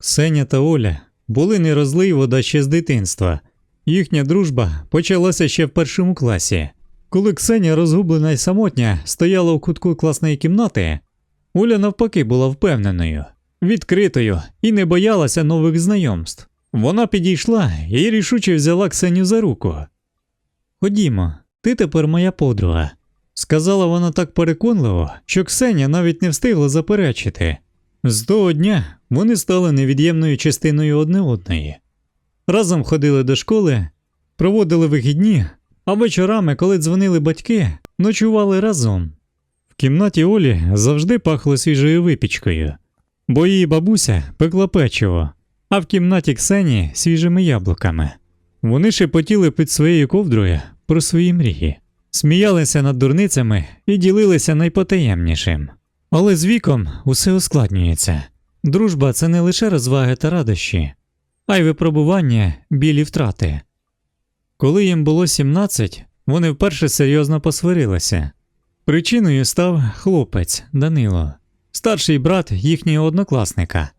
Ксеня та Оля були не розлий вода ще з дитинства. Їхня дружба почалася ще в першому класі. Коли Ксеня, розгублена й самотня, стояла у кутку класної кімнати, Оля навпаки була впевненою, відкритою і не боялася нових знайомств. Вона підійшла і рішуче взяла Ксеню за руку. Ходімо, ти тепер моя подруга, сказала вона так переконливо, що Ксеня навіть не встигла заперечити. З того дня вони стали невід'ємною частиною одне одної. Разом ходили до школи, проводили вихідні, а вечорами, коли дзвонили батьки, ночували разом. В кімнаті Олі завжди пахло свіжою випічкою, бо її бабуся пекла печиво, а в кімнаті Ксені свіжими яблуками. Вони шепотіли під своєю ковдрою про свої мрії, сміялися над дурницями і ділилися найпотаємнішим. Але з віком усе ускладнюється. Дружба це не лише розваги та радощі, а й випробування, білі втрати. Коли їм було 17, вони вперше серйозно посварилися. Причиною став хлопець Данило, старший брат їхнього однокласника.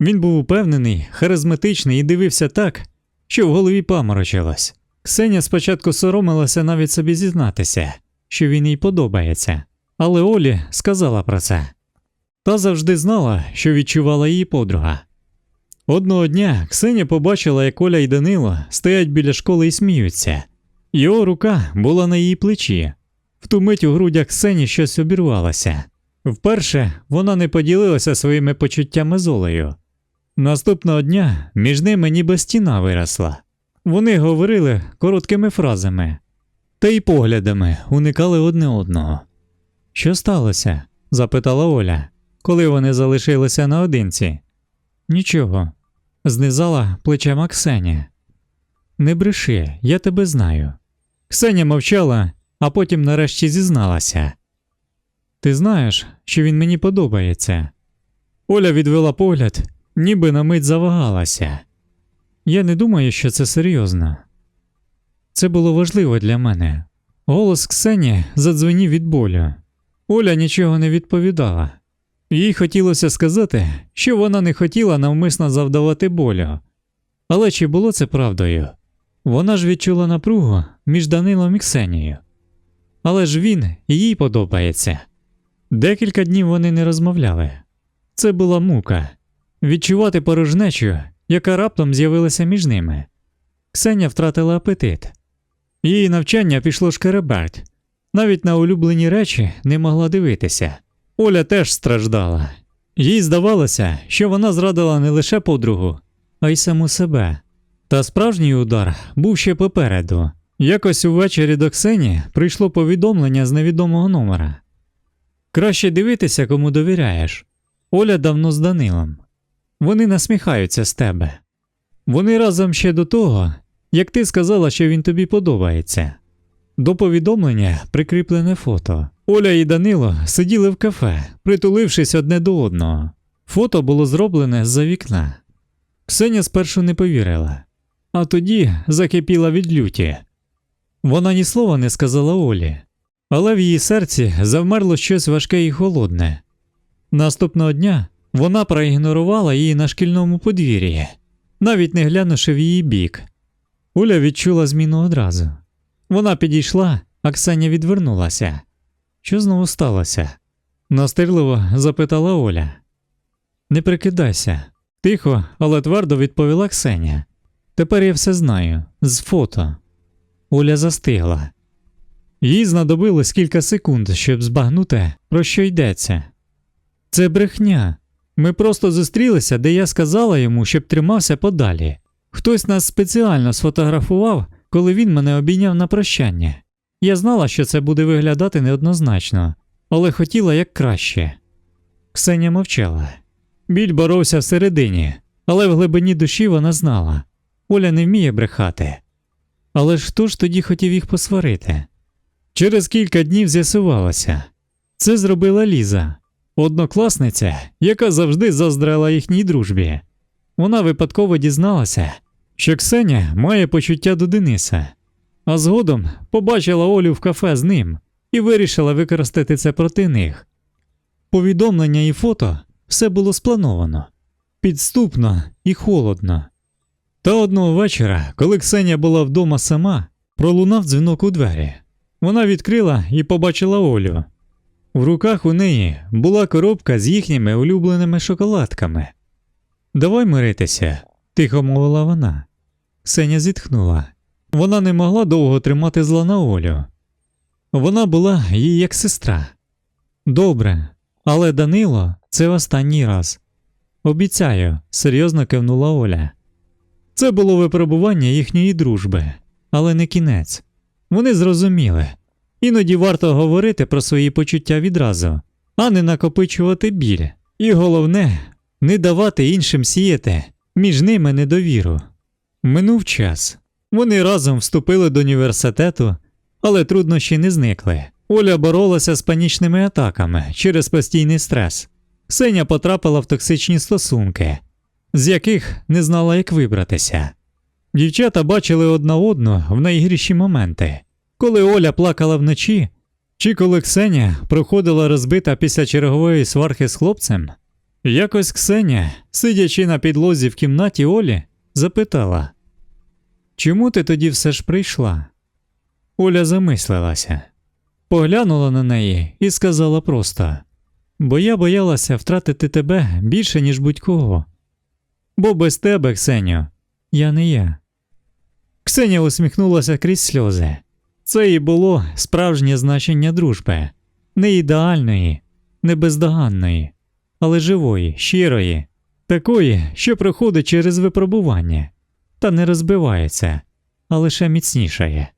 Він був упевнений, харизматичний і дивився так, що в голові паморочилось. Ксеня спочатку соромилася навіть собі зізнатися, що він їй подобається, але Олі сказала про це. Та завжди знала, що відчувала її подруга. Одного дня Ксеня побачила, як Оля і Данило стоять біля школи і сміються. Його рука була на її плечі. В ту мить у грудях Ксені щось обірвалося. Вперше вона не поділилася своїми почуттями з Олею. Наступного дня між ними ніби стіна виросла. Вони говорили короткими фразами, та й поглядами уникали одне одного. Що сталося? запитала Оля, коли вони залишилися наодинці. Нічого, знизала плечима Ксеня. Не бреши, я тебе знаю. Ксеня мовчала, а потім нарешті зізналася. Ти знаєш, що він мені подобається. Оля відвела погляд, ніби на мить завагалася. Я не думаю, що це серйозно. Це було важливо для мене. Голос Ксені задзвенів від болю. Оля нічого не відповідала. Їй хотілося сказати, що вона не хотіла навмисно завдавати болю. Але чи було це правдою? Вона ж відчула напругу між Данилом і Ксенією. Але ж він їй подобається. Декілька днів вони не розмовляли. Це була мука відчувати порожнечу, яка раптом з'явилася між ними. Ксеня втратила апетит. Її навчання пішло шкереберть. Навіть на улюблені речі не могла дивитися. Оля теж страждала. Їй здавалося, що вона зрадила не лише подругу, а й саму себе. Та справжній удар був ще попереду. Якось увечері до Ксені прийшло повідомлення з невідомого номера. Краще дивитися, кому довіряєш. Оля давно з Данилом. Вони насміхаються з тебе. Вони разом ще до того, як ти сказала, що він тобі подобається. До повідомлення прикріплене фото. Оля і Данило сиділи в кафе, притулившись одне до одного. Фото було зроблене з-за вікна. Ксеня спершу не повірила, а тоді закипіла від люті. Вона ні слова не сказала Олі, але в її серці завмерло щось важке і холодне. Наступного дня вона проігнорувала її на шкільному подвір'ї, навіть не глянувши в її бік. Оля відчула зміну одразу. Вона підійшла, а Ксеня відвернулася. Що знову сталося? Настирливо запитала Оля. Не прикидайся. Тихо, але твердо відповіла Ксеня. Тепер я все знаю з фото. Оля застигла. Їй знадобилось кілька секунд, щоб збагнути, про що йдеться. Це брехня. Ми просто зустрілися, де я сказала йому, щоб тримався подалі. Хтось нас спеціально сфотографував, коли він мене обійняв на прощання. Я знала, що це буде виглядати неоднозначно, але хотіла як краще. Ксеня мовчала. Біль боровся всередині, але в глибині душі вона знала Оля не вміє брехати. Але ж хто ж тоді хотів їх посварити? Через кілька днів з'ясувалося це зробила Ліза, однокласниця, яка завжди заздрала їхній дружбі. Вона випадково дізналася, що Ксеня має почуття до Дениса, а згодом побачила Олю в кафе з ним і вирішила використати це проти них. Повідомлення і фото все було сплановано. підступно і холодно. Та одного вечора, коли Ксенія була вдома сама, пролунав дзвінок у двері. Вона відкрила і побачила Олю. В руках у неї була коробка з їхніми улюбленими шоколадками. Давай миритися, тихо мовила вона. Ксеня зітхнула. Вона не могла довго тримати зла на Олю. Вона була їй як сестра. Добре, але Данило це останній раз. Обіцяю, серйозно кивнула Оля. Це було випробування їхньої дружби, але не кінець. Вони зрозуміли. Іноді варто говорити про свої почуття відразу, а не накопичувати біль. І головне, не давати іншим сіяти між ними недовіру. Минув час. Вони разом вступили до університету, але труднощі не зникли. Оля боролася з панічними атаками через постійний стрес. Ксеня потрапила в токсичні стосунки, з яких не знала, як вибратися. Дівчата бачили одна одну в найгірші моменти, коли Оля плакала вночі, чи коли Ксеня проходила розбита після чергової сварки з хлопцем. Якось Ксеня, сидячи на підлозі в кімнаті Олі, запитала Чому ти тоді все ж прийшла? Оля замислилася, поглянула на неї і сказала просто бо я боялася втратити тебе більше, ніж будь-кого. Бо без тебе, Ксеню, я не я. Ксеня усміхнулася крізь сльози. Це і було справжнє значення дружби, не ідеальної, не бездоганної, але живої, щирої, такої, що проходить через випробування, та не розбивається, а лише міцнішає.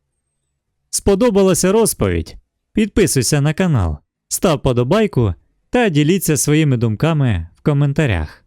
Сподобалася розповідь? Підписуйся на канал, став подобайку та діліться своїми думками в коментарях.